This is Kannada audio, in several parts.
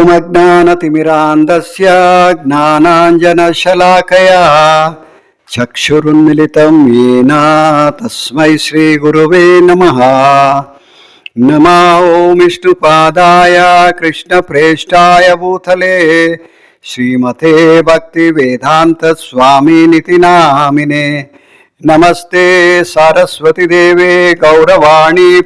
ఓమజ్ఞానతిమిరాంధస్య జ్ఞానాంజనశలాకయా చక్షురున్మిళితం ఏన తస్మై శ్రీగురువే నమ నమా ఓం విష్ణుపాదాయ కృష్ణప్రేష్టాయ భూతలే శ్రీమతే భక్తి వేదాంత స్వామినితి నామినే నమస్తే సరస్వతి దేవే గౌరవాణి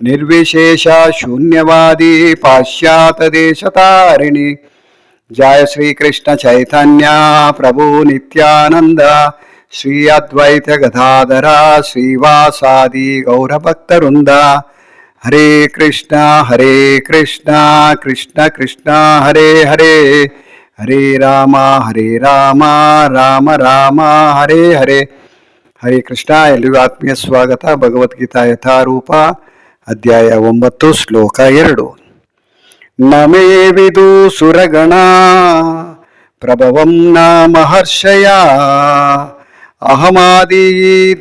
నిర్విశేష శూన్యవాది పాశ్చాత దేశతారిణి జయ శ్రీకృష్ణ చైతన్య ప్రభు నిత్యానంద శ్రీ అద్వైత గదాధర శ్రీవాసాది గౌరభక్తరుంద హరే కృష్ణ హరే కృష్ణ కృష్ణ కృష్ణ హరే హరే హరే రామ హరే రామ రామ రామ హరే హరే హరే కೃಷ್ಣ ಎಲ್ಲಿಗೂ ಆತ್ಮೀಯ ಸ್ವಾಗತ ಭಗವದ್ಗೀತಾ ಯಥಾರೂಪ ಅಧ್ಯಾಯ ಒಂಬತ್ತು, ಶ್ಲೋಕ ಎರಡು. ನಮೇ ವಿದು ಸುರಗಣ, ಪ್ರಭವಂ ನ ಮಹರ್ಷಯ ಅಹಮಾದಿ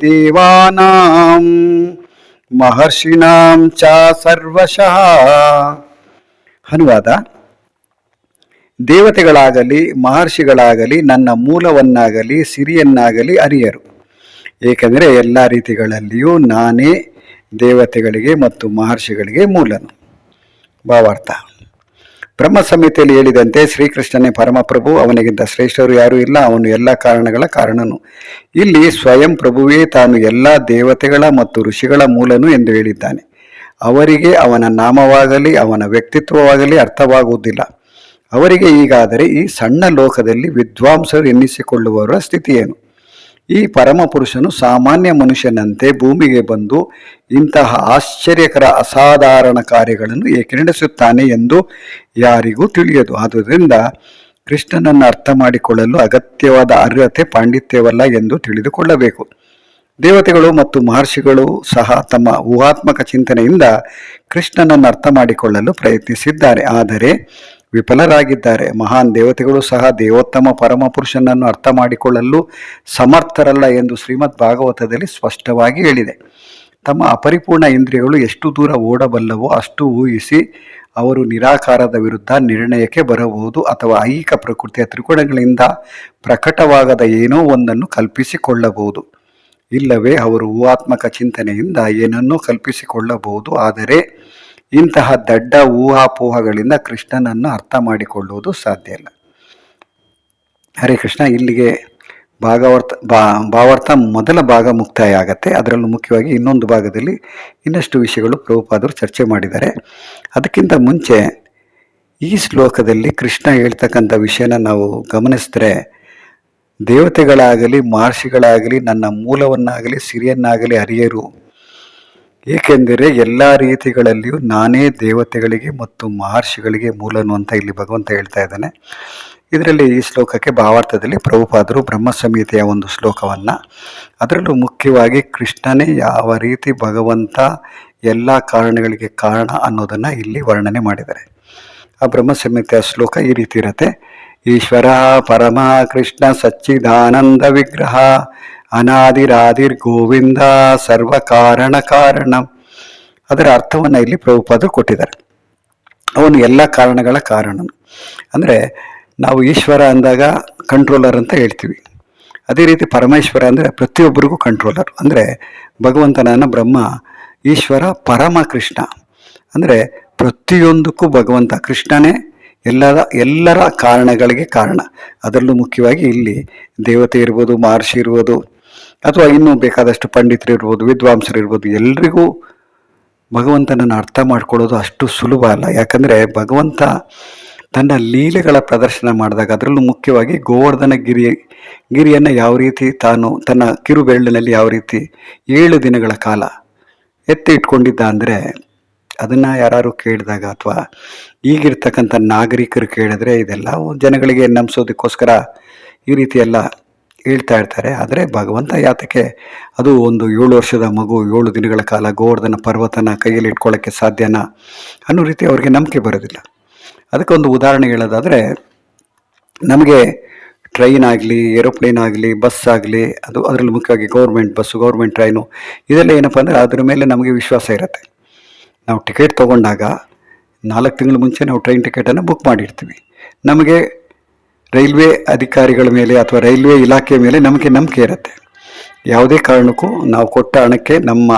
ದೇವಾನಾಂ, ಮಹರ್ಷಿಣಾಂ ಚ ಸರ್ವಶಃ. ಅನುವಾದ ದೇವತೆಗಳಾಗಲಿ, ಮಹರ್ಷಿಗಳಾಗಲಿ, ನನ್ನ ಮೂಲವನ್ನಾಗಲಿ, ಸಿರಿಯನ್ನಾಗಲಿ ಅರಿಯರು. ಏಕೆಂದರೆ ಎಲ್ಲ ರೀತಿಗಳಲ್ಲಿಯೂ ನಾನೇ ದೇವತೆಗಳಿಗೆ ಮತ್ತು ಮಹರ್ಷಿಗಳಿಗೆ ಮೂಲನು. ಭಾವಾರ್ಥ. ಬ್ರಹ್ಮ ಸಂಹಿತೆಯಲ್ಲಿ ಹೇಳಿದಂತೆ ಶ್ರೀಕೃಷ್ಣನೇ ಪರಮಪ್ರಭು, ಅವನಿಗಿಂತ ಶ್ರೇಷ್ಠರು ಯಾರೂ ಇಲ್ಲ, ಅವನು ಎಲ್ಲ ಕಾರಣಗಳ ಕಾರಣನು. ಇಲ್ಲಿ ಸ್ವಯಂ ಪ್ರಭುವೇ ತಾನು ಎಲ್ಲ ದೇವತೆಗಳ ಮತ್ತು ಋಷಿಗಳ ಮೂಲನು ಎಂದು ಹೇಳಿದ್ದಾನೆ. ಅವರಿಗೆ ಅವನ ನಾಮವಾಗಲಿ, ಅವನ ವ್ಯಕ್ತಿತ್ವವಾಗಲಿ ಅರ್ಥವಾಗುವುದಿಲ್ಲ. ಅವರಿಗೆ ಈಗಾದರೆ ಈ ಸಣ್ಣ ಲೋಕದಲ್ಲಿ ವಿದ್ವಾಂಸರು ಎನ್ನಿಸಿಕೊಳ್ಳುವವರ ಸ್ಥಿತಿಯೇನು ಈ ಪರಮಪುರುಷನು ಸಾಮಾನ್ಯ ಮನುಷ್ಯನಂತೆ ಭೂಮಿಗೆ ಬಂದು ಇಂತಹ ಆಶ್ಚರ್ಯಕರ ಅಸಾಧಾರಣ ಕಾರ್ಯಗಳನ್ನು ಏಕೆ ನಡೆಸುತ್ತಾನೆ ಎಂದು ಯಾರಿಗೂ ತಿಳಿಯದು. ಆದುದರಿಂದ ಕೃಷ್ಣನನ್ನು ಅರ್ಥ ಮಾಡಿಕೊಳ್ಳಲು ಅಗತ್ಯವಾದ ಅರ್ಹತೆ ಪಾಂಡಿತ್ಯವಲ್ಲ ಎಂದು ತಿಳಿದುಕೊಳ್ಳಬೇಕು. ದೇವತೆಗಳು ಮತ್ತು ಮಹರ್ಷಿಗಳು ಸಹ ತಮ್ಮ ಊಹಾತ್ಮಕ ಚಿಂತನೆಯಿಂದ ಕೃಷ್ಣನನ್ನು ಅರ್ಥ ಮಾಡಿಕೊಳ್ಳಲು ಪ್ರಯತ್ನಿಸಿದ್ದಾರೆ. ಆದರೆ ವಿಫಲರಾಗಿದ್ದಾರೆ. ಮಹಾನ್ ದೇವತೆಗಳು ಸಹ ದೇವೋತ್ತಮ ಪರಮಪುರುಷನನ್ನು ಅರ್ಥ ಮಾಡಿಕೊಳ್ಳಲು ಸಮರ್ಥರಲ್ಲ ಎಂದು ಶ್ರೀಮದ್ ಭಾಗವತದಲ್ಲಿ ಸ್ಪಷ್ಟವಾಗಿ ಹೇಳಿದೆ. ತಮ್ಮ ಅಪರಿಪೂರ್ಣ ಇಂದ್ರಿಯಗಳು ಎಷ್ಟು ದೂರ ಓಡಬಲ್ಲವೋ ಅಷ್ಟು ಊಹಿಸಿ ಅವರು ನಿರಾಕಾರದ ವಿರುದ್ಧ ನಿರ್ಣಯಕ್ಕೆ ಬರಬಹುದು ಅಥವಾ ಐಹಿಕ ಪ್ರಕೃತಿಯ ತ್ರಿಕೋಣಗಳಿಂದ ಪ್ರಕಟವಾಗದ ಏನೋ ಒಂದನ್ನು ಕಲ್ಪಿಸಿಕೊಳ್ಳಬಹುದು. ಇಲ್ಲವೇ ಅವರು ಊಹಾತ್ಮಕ ಚಿಂತನೆಯಿಂದ ಏನನ್ನೂ ಕಲ್ಪಿಸಿಕೊಳ್ಳಬಹುದು, ಆದರೆ ಇಂತಹ ದಡ್ಡ ಊಹಾಪೋಹಗಳಿಂದ ಕೃಷ್ಣನನ್ನು ಅರ್ಥ ಮಾಡಿಕೊಳ್ಳುವುದು ಸಾಧ್ಯ ಇಲ್ಲ. ಹರೇ ಕೃಷ್ಣ, ಇಲ್ಲಿಗೆ ಭಾಗವರ್ತ, ಬಾ, ಭಾವಾರ್ಥ ಮೊದಲ ಭಾಗ ಮುಕ್ತಾಯ ಆಗತ್ತೆ. ಅದರಲ್ಲೂ ಮುಖ್ಯವಾಗಿ ಇನ್ನೊಂದು ಭಾಗದಲ್ಲಿ ಇನ್ನಷ್ಟು ವಿಷಯಗಳು ಪ್ರಭುಪಾದರು ಚರ್ಚೆ ಮಾಡಿದ್ದಾರೆ. ಅದಕ್ಕಿಂತ ಮುಂಚೆ ಈ ಶ್ಲೋಕದಲ್ಲಿ ಕೃಷ್ಣ ಹೇಳ್ತಕ್ಕಂಥ ವಿಷಯನ ನಾವು ಗಮನಿಸಿದ್ರೆ, ದೇವತೆಗಳಾಗಲಿ, ಮಹರ್ಷಿಗಳಾಗಲಿ, ನನ್ನ ಮೂಲವನ್ನಾಗಲಿ, ಸಿರಿಯನ್ನಾಗಲಿ ಅರಿಯರು ಏಕೆಂದರೆ ಎಲ್ಲ ರೀತಿಗಳಲ್ಲಿಯೂ ನಾನೇ ದೇವತೆಗಳಿಗೆ ಮತ್ತು ಮಹರ್ಷಿಗಳಿಗೆ ಮೂಲನು ಅಂತ ಇಲ್ಲಿ ಭಗವಂತ ಹೇಳ್ತಾ ಇದ್ದಾನೆ. ಇದರಲ್ಲಿ ಈ ಶ್ಲೋಕಕ್ಕೆ ಭಾವಾರ್ಥದಲ್ಲಿ ಪ್ರಭುಪಾದರು ಬ್ರಹ್ಮ ಸಂಹಿತೆಯ ಒಂದು ಶ್ಲೋಕವನ್ನು. ಅದರಲ್ಲೂ ಮುಖ್ಯವಾಗಿ ಕೃಷ್ಣನೇ ಯಾವ ರೀತಿ ಭಗವಂತ ಎಲ್ಲ ಕಾರಣಗಳಿಗೆ ಕಾರಣ ಅನ್ನೋದನ್ನು ಇಲ್ಲಿ ವರ್ಣನೆ ಮಾಡಿದ್ದಾರೆ. ಆ ಬ್ರಹ್ಮ ಸಂಹಿತೆಯ ಶ್ಲೋಕ ಈ ರೀತಿ ಇರುತ್ತೆ. ಈಶ್ವರ ಪರಮ ಕೃಷ್ಣ ಸಚ್ಚಿದಾನಂದ ವಿಗ್ರಹ ಅನಾದಿರಾದಿರ್ ಗೋವಿಂದ ಸರ್ವ ಕಾರಣ ಕಾರಣ ಅದರ ಅರ್ಥವನ್ನು ಇಲ್ಲಿ ಪ್ರಭುಪಾದರು ಕೊಟ್ಟಿದ್ದಾರೆ ಅವನು ಎಲ್ಲ ಕಾರಣಗಳ ಕಾರಣನು ಅಂದರೆ ನಾವು ಈಶ್ವರ ಅಂದಾಗ ಕಂಟ್ರೋಲರ್ ಅಂತ ಹೇಳ್ತೀವಿ. ಅದೇ ರೀತಿ ಪರಮೇಶ್ವರ ಅಂದರೆ ಪ್ರತಿಯೊಬ್ಬರಿಗೂ ಕಂಟ್ರೋಲರ್ ಅಂದರೆ ಭಗವಂತನನ್ನು ಬ್ರಹ್ಮ, ಈಶ್ವರ, ಪರಮ ಕೃಷ್ಣ. ಅಂದರೆ ಪ್ರತಿಯೊಂದಕ್ಕೂ ಭಗವಂತ ಕೃಷ್ಣನೇ. ಎಲ್ಲರ ಎಲ್ಲರ ಕಾರಣಗಳಿಗೆ ಕಾರಣ. ಅದರಲ್ಲೂ ಮುಖ್ಯವಾಗಿ ಇಲ್ಲಿ ದೇವತೆ ಇರ್ಬೋದು, ಮಹರ್ಷಿ ಇರ್ಬೋದು ಅಥವಾ ಇನ್ನೂ ಬೇಕಾದಷ್ಟು ಪಂಡಿತರು ಇರ್ಬೋದು, ವಿದ್ವಾಂಸರು ಇರ್ಬೋದು, ಎಲ್ರಿಗೂ ಭಗವಂತನನ್ನು ಅರ್ಥ ಮಾಡ್ಕೊಳ್ಳೋದು ಅಷ್ಟು ಸುಲಭ ಅಲ್ಲ. ಯಾಕಂದರೆ ಭಗವಂತ ತನ್ನ ಲೀಲೆಗಳ ಪ್ರದರ್ಶನ ಮಾಡಿದಾಗ ಅದರಲ್ಲೂ ಮುಖ್ಯವಾಗಿ ಗೋವರ್ಧನ ಗಿರಿ, ಗಿರಿಯನ್ನು ಯಾವ ರೀತಿ ತಾನು ತನ್ನ ಕಿರುಬೆರಳಿನಲ್ಲಿ ಯಾವ ರೀತಿ ಏಳು ದಿನಗಳ ಕಾಲ ಎತ್ತಿ ಇಟ್ಕೊಂಡಿದ್ದ ಅಂದರೆ ಅದನ್ನು ಯಾರು ಕೇಳಿದಾಗ ಅಥವಾ ಈಗಿರ್ತಕ್ಕಂಥ ನಾಗರಿಕರು ಕೇಳಿದ್ರೆ ಇದೆಲ್ಲ ಜನಗಳಿಗೆ ನಂಬಿಸೋದಕ್ಕೋಸ್ಕರ ಈ ರೀತಿಯೆಲ್ಲ ಹೇಳ್ತಾ ಇರ್ತಾರೆ. ಆದರೆ ಭಗವಂತ ಯಾತಕ್ಕೆ ಅದು ಒಂದು ಏಳು ವರ್ಷದ ಮಗು, ಏಳು ದಿನಗಳ ಕಾಲ ಗೋವರ್ಧನ ಪರ್ವತನ ಕೈಯಲ್ಲಿ ಇಟ್ಕೊಳ್ಳೋಕ್ಕೆ ಸಾಧ್ಯನಾ ಅನ್ನೋ ರೀತಿ ಅವರಿಗೆ ನಂಬಿಕೆ ಬರೋದಿಲ್ಲ. ಅದಕ್ಕೆ ಒಂದು ಉದಾಹರಣೆ ಹೇಳೋದಾದರೆ, ನಮಗೆ ಟ್ರೈನ್ ಆಗಲಿ, ಏರೋಪ್ಲೇನ್ ಆಗಲಿ, ಬಸ್ ಆಗಲಿ, ಅದು ಅದರಲ್ಲಿ ಮುಖ್ಯವಾಗಿ ಗೌರ್ಮೆಂಟ್ ಬಸ್ಸು, ಗೌರ್ಮೆಂಟ್ ಟ್ರೈನು, ಇದೆಲ್ಲ ಏನಪ್ಪ ಅಂದರೆ ಅದರ ಮೇಲೆ ನಮಗೆ ವಿಶ್ವಾಸ ಇರುತ್ತೆ. ನಾವು ಟಿಕೆಟ್ ತೊಗೊಂಡಾಗ ನಾಲ್ಕು ತಿಂಗಳ ಮುಂಚೆ ನಾವು ಟ್ರೈನ್ ಟಿಕೆಟನ್ನು ಬುಕ್ ಮಾಡಿರ್ತೀವಿ. ನಮಗೆ ರೈಲ್ವೆ ಅಧಿಕಾರಿಗಳ ಮೇಲೆ ಅಥವಾ ರೈಲ್ವೆ ಇಲಾಖೆ ಮೇಲೆ ನಮಗೆ ನಂಬಿಕೆ ಇರುತ್ತೆ. ಯಾವುದೇ ಕಾರಣಕ್ಕೂ ನಾವು ಕೊಟ್ಟ ಹಣಕ್ಕೆ ನಮ್ಮ,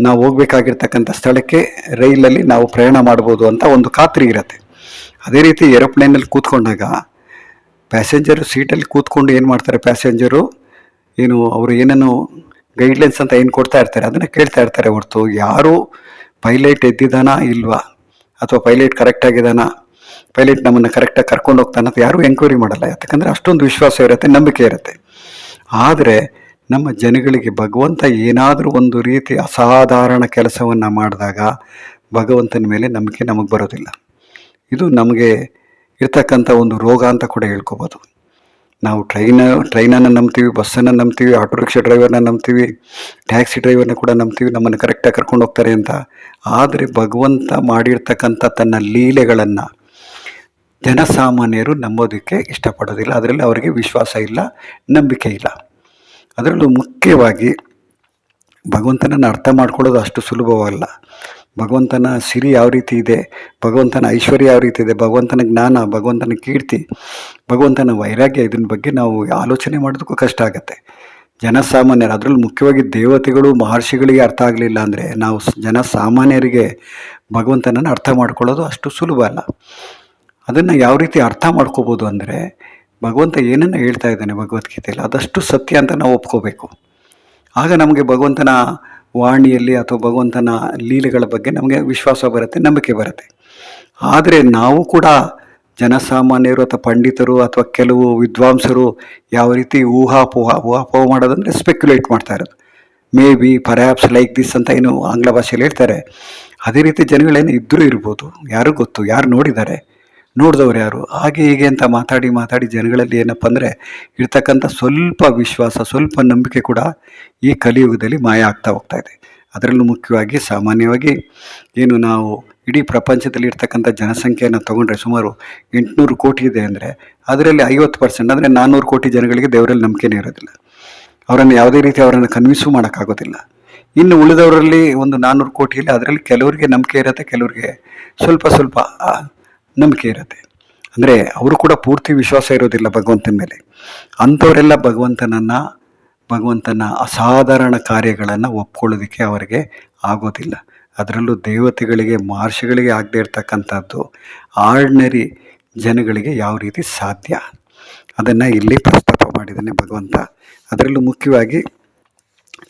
ನಾವು ಹೋಗ್ಬೇಕಾಗಿರ್ತಕ್ಕಂಥ ಸ್ಥಳಕ್ಕೆ ರೈಲಲ್ಲಿ ನಾವು ಪ್ರಯಾಣ ಮಾಡ್ಬೋದು ಅಂತ ಒಂದು ಖಾತ್ರಿ ಇರುತ್ತೆ. ಅದೇ ರೀತಿ ಏರೋಪ್ಲೇನಲ್ಲಿ ಕೂತ್ಕೊಂಡಾಗ ಪ್ಯಾಸೆಂಜರು ಸೀಟಲ್ಲಿ ಕೂತ್ಕೊಂಡು ಏನು ಮಾಡ್ತಾರೆ ಪ್ಯಾಸೆಂಜರು? ಏನು ಅವರು ಏನೇನು ಗೈಡ್ಲೈನ್ಸ್ ಅಂತ ಏನು ಕೊಡ್ತಾ ಇರ್ತಾರೆ? ಅದನ್ನು ಕೇಳ್ತಾ ಇರ್ತಾರೆ ಹೊರತು. ಯಾರು ಪೈಲಟ್ ಎದ್ದಿದ್ದಾನಾ ಇಲ್ವಾ? ಅಥವಾ ಪೈಲಟ್ ಕರೆಕ್ಟ್ ಆಗಿದ್ದಾನಾ? ಪೈಲಟ್ ನಮ್ಮನ್ನು ಕರೆಕ್ಟಾಗಿ ಕರ್ಕೊಂಡು ಹೋಗ್ತಾನೆ ಅಂತ ಯಾರೂ ಎಂಕ್ವೈರಿ ಮಾಡಲ್ಲ. ಯಾಕಂದರೆ ಅಷ್ಟೊಂದು ವಿಶ್ವಾಸ ಇರುತ್ತೆ, ನಂಬಿಕೆ ಇರುತ್ತೆ. ಆದರೆ ನಮ್ಮ ಜನಗಳಿಗೆ ಭಗವಂತ ಏನಾದರೂ ಒಂದು ರೀತಿ ಅಸಾಧಾರಣ ಕೆಲಸವನ್ನು ಮಾಡಿದಾಗ ಭಗವಂತನ ಮೇಲೆ ನಂಬಿಕೆ ನಮಗೆ ಬರೋದಿಲ್ಲ. ಇದು ನಮಗೆ ಇರ್ತಕ್ಕಂಥ ಒಂದು ರೋಗ ಅಂತ ಕೂಡ ಹೇಳ್ಕೊಬೋದು. ನಾವು ಟ್ರೈನ ಟ್ರೈನನ್ನು ನಂಬ್ತೀವಿ ಬಸ್ಸನ್ನು ನಂಬ್ತೀವಿ ಆಟೋ ರಿಕ್ಷಾ ಡ್ರೈವರ್ನ ನಂಬ್ತೀವಿ ಟ್ಯಾಕ್ಸಿ ಡ್ರೈವರ್ನ ಕೂಡ ನಂಬ್ತೀವಿ, ನಮ್ಮನ್ನು ಕರೆಕ್ಟಾಗಿ ಕರ್ಕೊಂಡು ಹೋಗ್ತಾರೆ ಅಂತ. ಆದರೆ ಭಗವಂತ ಮಾಡಿರ್ತಕ್ಕಂಥ ತನ್ನ ಲೀಲೆಗಳನ್ನು ಜನಸಾಮಾನ್ಯರು ನಂಬೋದಕ್ಕೆ ಇಷ್ಟಪಡೋದಿಲ್ಲ. ಅದರಲ್ಲಿ ಅವರಿಗೆ ವಿಶ್ವಾಸ ಇಲ್ಲ, ನಂಬಿಕೆ ಇಲ್ಲ. ಅದರಲ್ಲೂ ಮುಖ್ಯವಾಗಿ ಭಗವಂತನನ್ನು ಅರ್ಥ ಮಾಡ್ಕೊಳ್ಳೋದು ಅಷ್ಟು ಸುಲಭವಲ್ಲ. ಭಗವಂತನ ಸಿರಿ ಯಾವ ರೀತಿ ಇದೆ, ಭಗವಂತನ ಐಶ್ವರ್ಯ ಯಾವ ರೀತಿ ಇದೆ, ಭಗವಂತನ ಜ್ಞಾನ, ಭಗವಂತನ ಕೀರ್ತಿ, ಭಗವಂತನ ವೈರಾಗ್ಯ ಇದನ್ನ ಬಗ್ಗೆ ನಾವು ಆಲೋಚನೆ ಮಾಡೋದಕ್ಕೂ ಕಷ್ಟ ಆಗುತ್ತೆ. ಜನಸಾಮಾನ್ಯರು, ಅದರಲ್ಲಿ ಮುಖ್ಯವಾಗಿ ದೇವತೆಗಳು, ಮಹರ್ಷಿಗಳಿಗೆ ಅರ್ಥ ಆಗಲಿಲ್ಲ ಅಂದರೆ ನಾವು ಜನಸಾಮಾನ್ಯರಿಗೆ ಭಗವಂತನನ್ನು ಅರ್ಥ ಮಾಡ್ಕೊಳ್ಳೋದು ಅಷ್ಟು ಸುಲಭ ಅಲ್ಲ. ಅದನ್ನು ಯಾವ ರೀತಿ ಅರ್ಥ ಮಾಡ್ಕೋಬೋದು ಅಂದರೆ ಭಗವಂತ ಏನನ್ನು ಹೇಳ್ತಾ ಇದ್ದಾನೆ ಭಗವದ್ಗೀತೆಯಲ್ಲಿ, ಅದಷ್ಟು ಸತ್ಯ ಅಂತ ನಾವು ಒಪ್ಕೋಬೇಕು. ಆಗ ನಮಗೆ ಭಗವಂತನ ವಾಣಿಯಲ್ಲಿ ಅಥವಾ ಭಗವಂತನ ಲೀಲೆಗಳ ಬಗ್ಗೆ ನಮಗೆ ವಿಶ್ವಾಸ ಬರುತ್ತೆ, ನಂಬಿಕೆ ಬರುತ್ತೆ. ಆದರೆ ನಾವು ಕೂಡ ಜನಸಾಮಾನ್ಯರು ಅಥವಾ ಪಂಡಿತರು ಅಥವಾ ಕೆಲವು ವಿದ್ವಾಂಸರು ಯಾವ ರೀತಿ ಊಹಾಪೋಹ ಊಹಾಪೋಹ ಮಾಡೋದಂದರೆ ಸ್ಪೆಕ್ಯುಲೇಟ್ ಮಾಡ್ತಾ ಇರೋದು. Maybe perhaps like this ಅಂತ ಏನು ಆಂಗ್ಲ ಭಾಷೆಯಲ್ಲಿ ಹೇಳ್ತಾರೆ. ಅದೇ ರೀತಿ ಜನಗಳೇನು ಇದ್ದರೂ ಇರ್ಬೋದು, ಯಾರು ಗೊತ್ತು, ಯಾರು ನೋಡಿದ್ದಾರೆ ನೋಡಿದವ್ರು ಯಾರು? ಹಾಗೆ ಹೀಗೆ ಅಂತ ಮಾತಾಡಿ ಮಾತಾಡಿ ಜನಗಳಲ್ಲಿ ಏನಪ್ಪ ಅಂದರೆ ಇರ್ತಕ್ಕಂಥ ಸ್ವಲ್ಪ ವಿಶ್ವಾಸ, ಸ್ವಲ್ಪ ನಂಬಿಕೆ ಕೂಡ ಈ ಕಲಿಯುಗದಲ್ಲಿ ಮಾಯ ಆಗ್ತಾ ಹೋಗ್ತಾ ಇದೆ. ಅದರಲ್ಲೂ ಮುಖ್ಯವಾಗಿ ಸಾಮಾನ್ಯವಾಗಿ ಏನು ನಾವು ಇಡೀ ಪ್ರಪಂಚದಲ್ಲಿ ಇರ್ತಕ್ಕಂಥ ಜನಸಂಖ್ಯೆಯನ್ನು ತೊಗೊಂಡ್ರೆ ಸುಮಾರು ಎಂಟುನೂರು ಕೋಟಿ ಇದೆ ಅಂದರೆ ಅದರಲ್ಲಿ ಐವತ್ತು ಪರ್ಸೆಂಟ್ ಅಂದರೆ ನಾನ್ನೂರು ಕೋಟಿ ಜನಗಳಿಗೆ ದೇವರಲ್ಲಿ ನಂಬಿಕೆನೇ ಇರೋದಿಲ್ಲ. ಅವರನ್ನು ಯಾವುದೇ ರೀತಿ ಅವರನ್ನು ಕನ್ವಿನ್ಸು ಮಾಡೋಕ್ಕಾಗೋದಿಲ್ಲ. ಇನ್ನು ಉಳಿದವರಲ್ಲಿ ಒಂದು ನಾನ್ನೂರು ಕೋಟಿಯಲ್ಲಿ ಅದರಲ್ಲಿ ಕೆಲವರಿಗೆ ನಂಬಿಕೆ ಇರುತ್ತೆ, ಕೆಲವರಿಗೆ ಸ್ವಲ್ಪ ಸ್ವಲ್ಪ ನಂಬಿಕೆ ಇರುತ್ತೆ. ಅಂದರೆ ಅವರು ಕೂಡ ಪೂರ್ತಿ ವಿಶ್ವಾಸ ಇರೋದಿಲ್ಲ ಭಗವಂತನ ಮೇಲೆ. ಅಂಥವರೆಲ್ಲ ಭಗವಂತನನ್ನು, ಭಗವಂತನ ಅಸಾಧಾರಣ ಕಾರ್ಯಗಳನ್ನು ಒಪ್ಕೊಳ್ಳೋದಕ್ಕೆ ಅವರಿಗೆ ಆಗೋದಿಲ್ಲ. ಅದರಲ್ಲೂ ದೇವತೆಗಳಿಗೆ, ಮಹರ್ಷಿಗಳಿಗೆ ಆಗದೇ ಇರ್ತಕ್ಕಂಥದ್ದು ಆರ್ಡಿನರಿ ಜನಗಳಿಗೆ ಯಾವ ರೀತಿ ಸಾಧ್ಯ? ಅದನ್ನು ಇಲ್ಲಿ ಪ್ರಸ್ತಾಪ ಮಾಡಿದ್ದಾನೆ ಭಗವಂತ. ಅದರಲ್ಲೂ ಮುಖ್ಯವಾಗಿ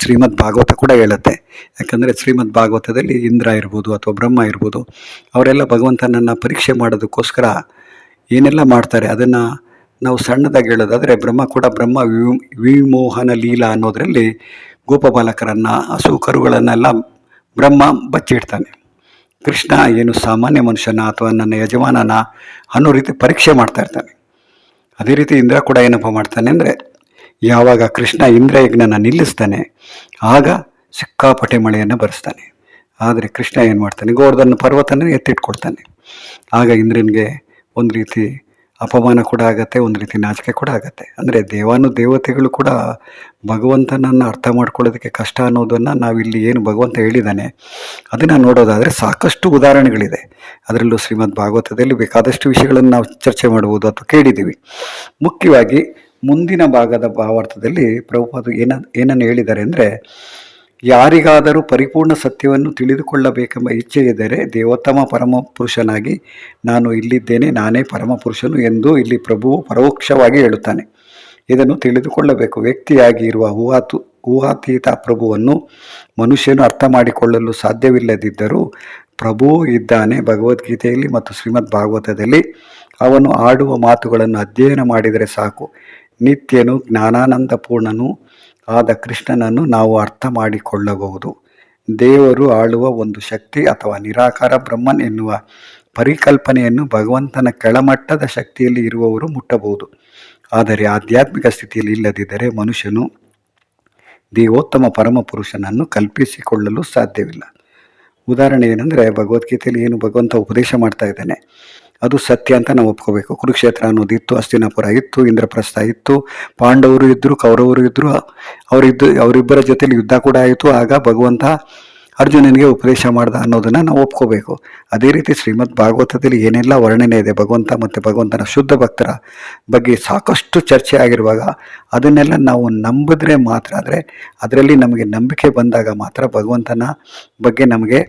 ಶ್ರೀಮದ್ ಭಾಗವತ ಕೂಡ ಹೇಳುತ್ತೆ. ಯಾಕಂದರೆ ಶ್ರೀಮದ್ ಭಾಗವತದಲ್ಲಿ ಇಂದ್ರ ಇರ್ಬೋದು ಅಥವಾ ಬ್ರಹ್ಮ ಇರ್ಬೋದು, ಅವರೆಲ್ಲ ಭಗವಂತನನ್ನು ಪರೀಕ್ಷೆ ಮಾಡೋದಕ್ಕೋಸ್ಕರ ಏನೆಲ್ಲ ಮಾಡ್ತಾರೆ, ಅದನ್ನು ನಾವು ಸಣ್ಣದಾಗಿ ಹೇಳೋದಾದರೆ ಬ್ರಹ್ಮ ಕೂಡ ಬ್ರಹ್ಮ ವಿಮೋಹನ ಲೀಲಾ ಅನ್ನೋದರಲ್ಲಿ ಗೋಪಬಾಲಕರನ್ನು ಹಸು ಕರುಗಳನ್ನೆಲ್ಲ ಬ್ರಹ್ಮ ಬಚ್ಚಿಡ್ತಾನೆ. ಕೃಷ್ಣ ಏನು ಸಾಮಾನ್ಯ ಮನುಷ್ಯನ ಅಥವಾ ನನ್ನ ಯಜಮಾನನ ಅನ್ನೋ ರೀತಿ ಪರೀಕ್ಷೆ ಮಾಡ್ತಾ ಇರ್ತಾನೆ. ಅದೇ ರೀತಿ ಇಂದ್ರ ಕೂಡ ಏನಪ್ಪ ಮಾಡ್ತಾನೆ ಅಂದರೆ ಯಾವಾಗ ಕೃಷ್ಣ ಇಂದ್ರಯಜ್ಞನ ನಿಲ್ಲಿಸ್ತಾನೆ, ಆಗ ಸಿಕ್ಕಾಪಟ್ಟೆ ಮಳೆಯನ್ನು ಬರೆಸ್ತಾನೆ. ಆದರೆ ಕೃಷ್ಣ ಏನು ಮಾಡ್ತಾನೆ? ಗೋವರ್ಧನ ಪರ್ವತನ ಎತ್ತಿಟ್ಕೊಡ್ತಾನೆ. ಆಗ ಇಂದ್ರನಿಗೆ ಒಂದು ರೀತಿ ಅಪಮಾನ ಕೂಡ ಆಗತ್ತೆ, ಒಂದು ರೀತಿ ನಾಚಿಕೆ ಕೂಡ ಆಗತ್ತೆ. ಅಂದರೆ ದೇವಾನು ದೇವತೆಗಳು ಕೂಡ ಭಗವಂತನನ್ನು ಅರ್ಥ ಮಾಡ್ಕೊಳ್ಳೋದಕ್ಕೆ ಕಷ್ಟ ಅನ್ನೋದನ್ನು ನಾವಿಲ್ಲಿ ಏನು ಭಗವಂತ ಹೇಳಿದ್ದಾನೆ ಅದನ್ನು ನೋಡೋದಾದರೆ ಸಾಕಷ್ಟು ಉದಾಹರಣೆಗಳಿದೆ. ಅದರಲ್ಲೂ ಶ್ರೀಮದ್ ಭಾಗವತದಲ್ಲಿ ಬೇಕಾದಷ್ಟು ವಿಷಯಗಳನ್ನು ನಾವು ಚರ್ಚೆ ಮಾಡ್ಬೋದು ಅಥವಾ ಕೇಳಿದ್ದೀವಿ. ಮುಖ್ಯವಾಗಿ ಮುಂದಿನ ಭಾಗದ ಭಾವಾರ್ಥದಲ್ಲಿ ಪ್ರಭುಪಾದ ಏನ, ಏನನ್ನು ಹೇಳಿದ್ದಾರೆ ಅಂದರೆ, ಯಾರಿಗಾದರೂ ಪರಿಪೂರ್ಣ ಸತ್ಯವನ್ನು ತಿಳಿದುಕೊಳ್ಳಬೇಕೆಂಬ ಇಚ್ಛೆ ಇದ್ದರೆ ದೇವೋತ್ತಮ ಪರಮ ಪುರುಷನಾಗಿ ನಾನು ಇಲ್ಲಿದ್ದೇನೆ, ನಾನೇ ಪರಮ ಪುರುಷನು ಎಂದು ಇಲ್ಲಿ ಪ್ರಭುವು ಪರೋಕ್ಷವಾಗಿ ಹೇಳುತ್ತಾನೆ. ಇದನ್ನು ತಿಳಿದುಕೊಳ್ಳಬೇಕು. ವ್ಯಕ್ತಿಯಾಗಿ ಇರುವ ಊಹಾತು, ಊಹಾತೀತ ಪ್ರಭುವನ್ನು ಮನುಷ್ಯನು ಅರ್ಥ ಮಾಡಿಕೊಳ್ಳಲು ಸಾಧ್ಯವಿಲ್ಲದಿದ್ದರೂ ಪ್ರಭು ಇದ್ದಾನೆ ಭಗವದ್ಗೀತೆಯಲ್ಲಿ ಮತ್ತು ಶ್ರೀಮದ್ ಭಾಗವತದಲ್ಲಿ ಅವನು ಆಡುವ ಮಾತುಗಳನ್ನು ಅಧ್ಯಯನ ಮಾಡಿದರೆ ಸಾಕು. ನಿತ್ಯನು ಜ್ಞಾನಾನಂದ ಪೂರ್ಣನು ಆದ ಕೃಷ್ಣನನ್ನು ನಾವು ಅರ್ಥ ಮಾಡಿಕೊಳ್ಳಬಹುದು. ದೇವರು ಆಳುವ ಒಂದು ಶಕ್ತಿ ಅಥವಾ ನಿರಾಕಾರ ಬ್ರಹ್ಮನ್ ಎನ್ನುವ ಪರಿಕಲ್ಪನೆಯನ್ನು ಭಗವಂತನ ಕೆಳಮಟ್ಟದ ಶಕ್ತಿಯಲ್ಲಿ ಇರುವವರು ಮುಟ್ಟಬಹುದು. ಆದರೆ ಆಧ್ಯಾತ್ಮಿಕ ಸ್ಥಿತಿಯಲ್ಲಿ ಇಲ್ಲದಿದ್ದರೆ ಮನುಷ್ಯನು ದೇವೋತ್ತಮ ಪರಮಪುರುಷನನ್ನು ಕಲ್ಪಿಸಿಕೊಳ್ಳಲು ಸಾಧ್ಯವಿಲ್ಲ. ಉದಾಹರಣೆ ಏನಂದರೆ ಭಗವದ್ಗೀತೆಯಲ್ಲಿ ಏನು ಭಗವಂತ ಉಪದೇಶ ಮಾಡ್ತಾ ಇದ್ದಾನೆ. ಅದು ಸತ್ಯ ಅಂತ ನಾವು ಒಪ್ಕೋಬೇಕು. ಕುರುಕ್ಷೇತ್ರ ಅನ್ನೋದು ಇತ್ತು ಹಸ್ತಿನಾಪುರ ಇತ್ತು, ಇಂದ್ರಪ್ರಸ್ಥ ಇತ್ತು, ಪಾಂಡವರು ಇದ್ದರು ಕೌರವರು ಇದ್ದರು ಅವರಿದ್ದು, ಅವರಿಬ್ಬರ ಜೊತೆಲಿ ಯುದ್ಧ ಕೂಡ ಆಯಿತು. ಆಗ ಭಗವಂತ ಅರ್ಜುನನಿಗೆ ಉಪದೇಶ ಮಾಡ್ದ ಅನ್ನೋದನ್ನು ನಾವು ಒಪ್ಕೋಬೇಕು. ಅದೇ ರೀತಿ ಶ್ರೀಮದ್ ಭಾಗವತದಲ್ಲಿ ಏನೆಲ್ಲ ವರ್ಣನೆ ಇದೆ, ಭಗವಂತ ಮತ್ತು ಭಗವಂತನ ಶುದ್ಧ ಭಕ್ತರ ಬಗ್ಗೆ ಸಾಕಷ್ಟು ಚರ್ಚೆ ಆಗಿರುವಾಗ ಅದನ್ನೆಲ್ಲ ನಾವು ನಂಬಿದ್ರೆ ಮಾತ್ರ, ಆದರೆ ಅದರಲ್ಲಿ ನಮಗೆ ನಂಬಿಕೆ ಬಂದಾಗ ಮಾತ್ರ ಭಗವಂತನ ಬಗ್ಗೆ ನಮಗೆ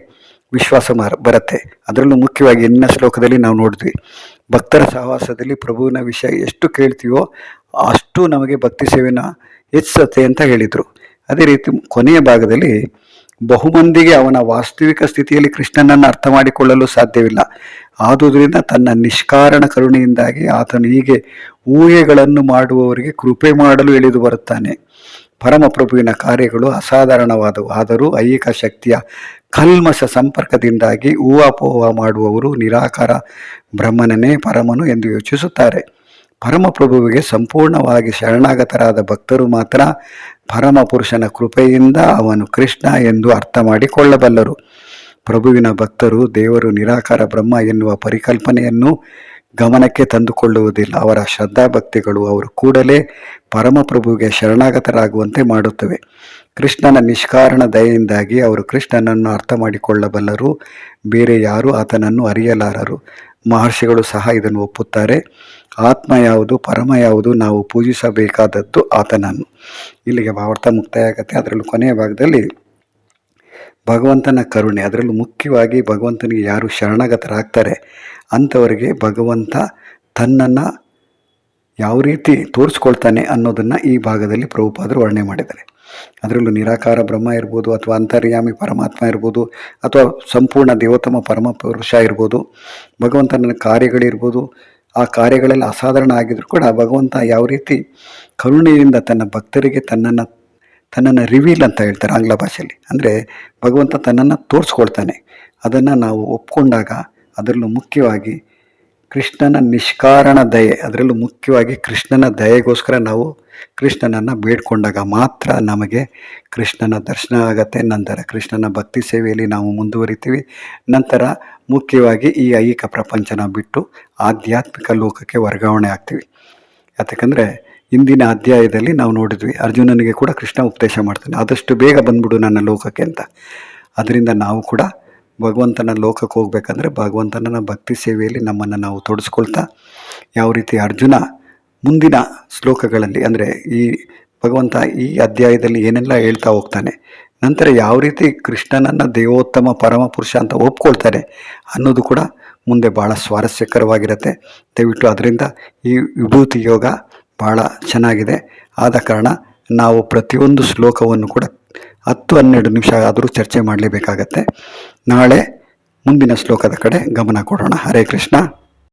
ವಿಶ್ವಾಸ ಮಾರ ಬರುತ್ತೆ. ಅದರಲ್ಲೂ ಮುಖ್ಯವಾಗಿ ಎನ್ನ ಶ್ಲೋಕದಲ್ಲಿ ನಾವು ನೋಡಿದ್ವಿ. ಭಕ್ತರ ಸಹವಾಸದಲ್ಲಿ ಪ್ರಭುವಿನ ವಿಷಯ ಎಷ್ಟು ಕೇಳ್ತೀವೋ ಅಷ್ಟು ನಮಗೆ ಭಕ್ತಿ ಸೇವೆನ ಹೆಚ್ಚುತ್ತೆ ಅಂತ ಹೇಳಿದರು. ಅದೇ ರೀತಿ ಕೊನೆಯ ಭಾಗದಲ್ಲಿ ಬಹುಮಂದಿಗೆ ಅವನ ವಾಸ್ತವಿಕ ಸ್ಥಿತಿಯಲ್ಲಿ ಕೃಷ್ಣನನ್ನು ಅರ್ಥ ಮಾಡಿಕೊಳ್ಳಲು ಸಾಧ್ಯವಿಲ್ಲ. ಆದುದರಿಂದ ತನ್ನ ನಿಷ್ಕಾರಣ ಕರುಣೆಯಿಂದಾಗಿ ಆತನು ಹೀಗೆ ಊಹೆಗಳನ್ನು ಮಾಡುವವರಿಗೆ ಕೃಪೆ ಮಾಡಲು ಇಳಿದು ಬರುತ್ತಾನೆ. ಪರಮಪ್ರಭುವಿನ ಕಾರ್ಯಗಳು ಅಸಾಧಾರಣವಾದವು. ಆದರೂ ಐಹಿಕ ಶಕ್ತಿಯ ಕಲ್ಮಶ ಸಂಪರ್ಕದಿಂದಾಗಿ ಊಹಾಪೋಹ ಮಾಡುವವರು ನಿರಾಕಾರ ಬ್ರಹ್ಮನನೇ ಪರಮನು ಎಂದು ಯೋಚಿಸುತ್ತಾರೆ. ಪರಮಪ್ರಭುವಿಗೆ ಸಂಪೂರ್ಣವಾಗಿ ಶರಣಾಗತರಾದ ಭಕ್ತರು ಮಾತ್ರ ಪರಮಪುರುಷನ ಕೃಪೆಯಿಂದ ಅವನು ಕೃಷ್ಣ ಎಂದು ಅರ್ಥ ಮಾಡಿಕೊಳ್ಳಬಲ್ಲರು. ಪ್ರಭುವಿನ ಭಕ್ತರು ದೇವರು ನಿರಾಕಾರ ಬ್ರಹ್ಮ ಎನ್ನುವ ಪರಿಕಲ್ಪನೆಯನ್ನು ಗಮನಕ್ಕೆ ತಂದುಕೊಳ್ಳುವುದಿಲ್ಲ. ಅವರ ಶ್ರದ್ಧಾಭಕ್ತಿಗಳು ಅವರು ಕೂಡಲೇ ಪರಮಪ್ರಭುವಿಗೆ ಶರಣಾಗತರಾಗುವಂತೆ ಮಾಡುತ್ತವೆ. ಕೃಷ್ಣನ ನಿಷ್ಕಾರಣ ದಯೆಯಿಂದಾಗಿ ಅವರು ಕೃಷ್ಣನನ್ನು ಅರ್ಥ ಮಾಡಿಕೊಳ್ಳಬಲ್ಲರು ಬೇರೆ ಯಾರೂ ಆತನನ್ನು ಅರಿಯಲಾರರು. ಮಹರ್ಷಿಗಳು ಸಹ ಇದನ್ನು ಒಪ್ಪುತ್ತಾರೆ. ಆತ್ಮ ಯಾವುದು, ಪರಮ ಯಾವುದು, ನಾವು ಪೂಜಿಸಬೇಕಾದದ್ದು ಆತನನ್ನು. ಇಲ್ಲಿಗೆ ಭಾವಾರ್ಥ ಮುಕ್ತಾಯ ಆಗುತ್ತೆ ಅದರಲ್ಲೂ ಕೊನೆಯ ಭಾಗದಲ್ಲಿ ಭಗವಂತನ ಕರುಣೆ, ಅದರಲ್ಲೂ ಮುಖ್ಯವಾಗಿ ಭಗವಂತನಿಗೆ ಯಾರು ಶರಣಾಗತರಾಗ್ತಾರೆ, ಅಂಥವರಿಗೆ ಭಗವಂತ ತನ್ನನ್ನು ಯಾವ ರೀತಿ ತೋರಿಸ್ಕೊಳ್ತಾನೆ ಅನ್ನೋದನ್ನು ಈ ಭಾಗದಲ್ಲಿ ಪ್ರಭುಪಾದರು ವರ್ಣನೆ ಮಾಡಿದ್ದಾರೆ. ಅದರಲ್ಲೂ ನಿರಾಕಾರ ಬ್ರಹ್ಮ ಇರ್ಬೋದು, ಅಥವಾ ಅಂತರ್ಯಾಮಿ ಪರಮಾತ್ಮ ಇರ್ಬೋದು, ಅಥವಾ ಸಂಪೂರ್ಣ ದೇವತಮ ಪರಮ ಪುರುಷ ಇರ್ಬೋದು, ಭಗವಂತನ ಕಾರ್ಯಗಳಿರ್ಬೋದು, ಆ ಕಾರ್ಯಗಳೆಲ್ಲ ಅಸಾಧಾರಣ ಆಗಿದ್ರೂ ಕೂಡ ಭಗವಂತ ಯಾವ ರೀತಿ ಕರುಣೆಯಿಂದ ತನ್ನ ಭಕ್ತರಿಗೆ ತನ್ನನ್ನು ತನ್ನನ್ನು ರಿವೀಲ್ ಅಂತ ಹೇಳ್ತಾರೆ ಆಂಗ್ಲ ಭಾಷೆಯಲ್ಲಿ. ಅಂದರೆ ಭಗವಂತ ತನ್ನನ್ನು ತೋರಿಸ್ಕೊಳ್ತಾನೆ. ಅದನ್ನು ನಾವು ಒಪ್ಕೊಂಡಾಗ ಅದರಲ್ಲೂ ಮುಖ್ಯವಾಗಿ ಕೃಷ್ಣನ ನಿಷ್ಕಾರಣ ದಯೆ, ಅದರಲ್ಲೂ ಮುಖ್ಯವಾಗಿ ಕೃಷ್ಣನ ದಯೆಗೋಸ್ಕರ ನಾವು ಕೃಷ್ಣನನ್ನು ಬೇಡ್ಕೊಂಡಾಗ ಮಾತ್ರ ನಮಗೆ ಕೃಷ್ಣನ ದರ್ಶನ ಆಗತ್ತೆ. ನಂತರ ಕೃಷ್ಣನ ಭಕ್ತಿ ಸೇವೆಯಲ್ಲಿ ನಾವು ಮುಂದುವರಿತೀವಿ. ನಂತರ ಮುಖ್ಯವಾಗಿ ಈ ಐಹಿಕ ಪ್ರಪಂಚನ ಬಿಟ್ಟು ಆಧ್ಯಾತ್ಮಿಕ ಲೋಕಕ್ಕೆ ವರ್ಗಾವಣೆ ಆಗ್ತೀವಿ. ಯಾತಕ್ಕಂದರೆ ಇಂದಿನ ಅಧ್ಯಾಯದಲ್ಲಿ ನಾವು ನೋಡಿದ್ವಿ. ಅರ್ಜುನನಿಗೆ ಕೂಡ ಕೃಷ್ಣ ಉಪದೇಶ ಮಾಡ್ತಾನೆ. ಆದಷ್ಟು ಬೇಗ ಬಂದ್ಬಿಡು ನನ್ನ ಲೋಕಕ್ಕೆ ಅಂತ. ಅದರಿಂದ ನಾವು ಕೂಡ ಭಗವಂತನ ಲೋಕಕ್ಕೆ ಹೋಗ್ಬೇಕಂದ್ರೆ ಭಗವಂತನ ಭಕ್ತಿ ಸೇವೆಯಲ್ಲಿ ನಮ್ಮನ್ನು ನಾವು ತೊಡಸ್ಕೊಳ್ತಾ, ಯಾವ ರೀತಿ ಅರ್ಜುನ ಮುಂದಿನ ಶ್ಲೋಕಗಳಲ್ಲಿ ಅಂದರೆ ಈ ಭಗವಂತ ಈ ಅಧ್ಯಾಯದಲ್ಲಿ ಏನೆಲ್ಲ ಹೇಳ್ತಾ ಹೋಗ್ತಾನೆ, ನಂತರ ಯಾವ ರೀತಿ ಕೃಷ್ಣನನ್ನು ದೇವೋತ್ತಮ ಪರಮಪುರುಷ ಅಂತ ಒಪ್ಕೊಳ್ತಾರೆ ಅನ್ನೋದು ಕೂಡ ಮುಂದೆ ಭಾಳ ಸ್ವಾರಸ್ಯಕರವಾಗಿರುತ್ತೆ. ದಯವಿಟ್ಟು ಅದರಿಂದ ಈ ವಿಭೂತಿ ಯೋಗ ಭಾಳ ಚೆನ್ನಾಗಿದೆ. ಆದ ಕಾರಣ ನಾವು ಪ್ರತಿಯೊಂದು ಶ್ಲೋಕವನ್ನು ಕೂಡ ಹತ್ತು ಹನ್ನೆರಡು ನಿಮಿಷ ಆದರೂ ಚರ್ಚೆ ಮಾಡಲೇಬೇಕಾಗತ್ತೆ. ನಾಳೆ ಮುಂದಿನ ಶ್ಲೋಕದ ಕಡೆ ಗಮನ ಕೊಡೋಣ. ಹರೇ ಕೃಷ್ಣ.